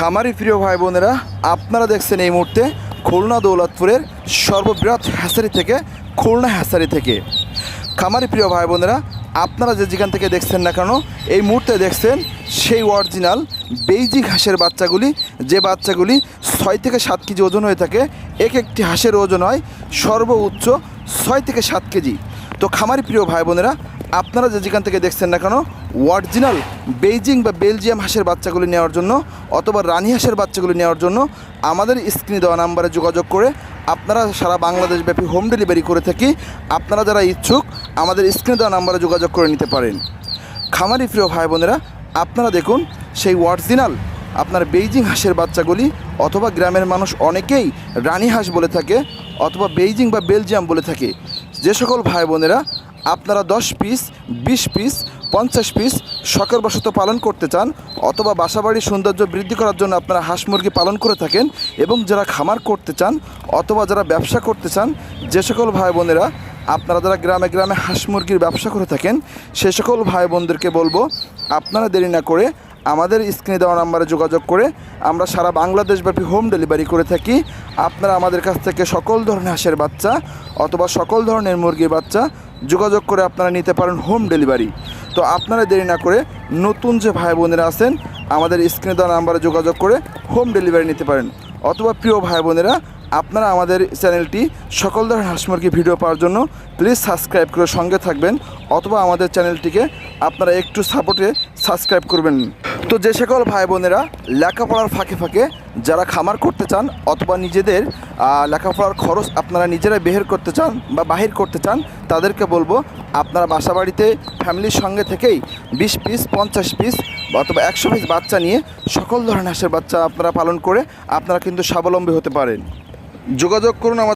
খামারি প্রিয় ভাই বোনেরা, আপনারা দেখছেন এই মুহূর্তে খুলনা দৌলতপুরের সর্ববৃহৎ হ্যাসারি থেকে, খুলনা হ্যাসারি থেকে। খামারি প্রিয় ভাই বোনেরা, আপনারা যে যেখান থেকে দেখছেন না কেন, এই মুহূর্তে দেখছেন সেই অরিজিনাল বেইজিং হাঁসের বাচ্চাগুলি, যে বাচ্চাগুলি ছয় থেকে সাত কেজি ওজন হয়ে থাকে, এক একটি হাঁসের ওজন হয় সর্বোচ্চ ছয় থেকে সাত কেজি। তো খামারি প্রিয় ভাই বোনেরা, আপনারা যে যেখান থেকে দেখছেন না কেন অরিজিনাল বেইজিং বা বেলজিয়াম হাঁসের বাচ্চাগুলি নেওয়ার জন্য অথবা রানী হাঁসের বাচ্চাগুলি নেওয়ার জন্য আমাদের স্ক্রিনে দেওয়া নাম্বারে যোগাযোগ করে আপনারা সারা বাংলাদেশ ব্যাপী হোম ডেলিভারি করে থাকি। আপনারা যারা ইচ্ছুক, আমাদের স্ক্রিনে দেওয়া নাম্বারে যোগাযোগ করে নিতে পারেন। খামারি প্রিয় ভাই বোনেরা, আপনারা দেখুন, সেই অরিজিনাল আপনার বেইজিং হাঁসের বাচ্চাগুলি অথবা গ্রামের মানুষ অনেকেই রানী হাঁস বলে থাকে অথবা বেইজিং বা বেলজিয়াম বলে থাকে। যে সকল ভাই বোনেরা আপনারা দশ পিস বিশ পিস পঞ্চাশ পিস শখের বশত পালন করতে চান অথবা বাসাবাড়ির সৌন্দর্য বৃদ্ধি করার জন্য আপনারা হাঁস মুরগি পালন করে থাকেন এবং যারা খামার করতে চান অথবা যারা ব্যবসা করতে চান, যে সকল ভাই বোনেরা, আপনারা যারা গ্রামে গ্রামে হাঁস মুরগির ব্যবসা করে থাকেন, সে সকল ভাই বোনদেরকে বলব, আপনারা দেরি না করে আমাদের স্ক্রিনে দেওয়া নাম্বারে যোগাযোগ করে আমরা সারা বাংলাদেশব্যাপী হোম ডেলিভারি করে থাকি। আপনারা আমাদের কাছ থেকে সকল ধরনের হাঁসের বাচ্চা অথবা সকল ধরনের মুরগির বাচ্চা যোগাযোগ করে আপনারা নিতে পারেন হোম ডেলিভারি। তো আপনারা দেরি না করে নতুন যে ভাই বোনেরা আছেন, আমাদের স্ক্রিনে দেওয়া নাম্বারে যোগাযোগ করে হোম ডেলিভারি নিতে পারেন। অথবা প্রিয় ভাই বোনেরা, আপনারা আমাদের চ্যানেলটি সকল ধরনের হাঁস মুরগি ভিডিও পাওয়ার জন্য প্লিজ সাবস্ক্রাইব করে সঙ্গে থাকবেন, অথবা আমাদের চ্যানেলটিকে আপনারা একটু সাপোর্টে সাবস্ক্রাইব করবেন। তো যে সকল ভাই বোনেরা লেখাপড়ার ফাঁকে ফাঁকে যারা খামার করতে চান অথবা নিজেদের লেখাপড়ার খরচ আপনারা নিজেরাই বের করতে চান বা বাহির করতে চান, তাদেরকে বলব আপনারা বাসাবাড়িতে ফ্যামিলির সঙ্গে থেকেই বিশ পিস, পঞ্চাশ পিস অথবা একশো পিস বাচ্চা নিয়ে সকল ধরনের হাঁসের বাচ্চা আপনারা পালন করে আপনারা কিন্তু স্বাবলম্বী হতে পারেন। যোগাযোগ করুন আমাদের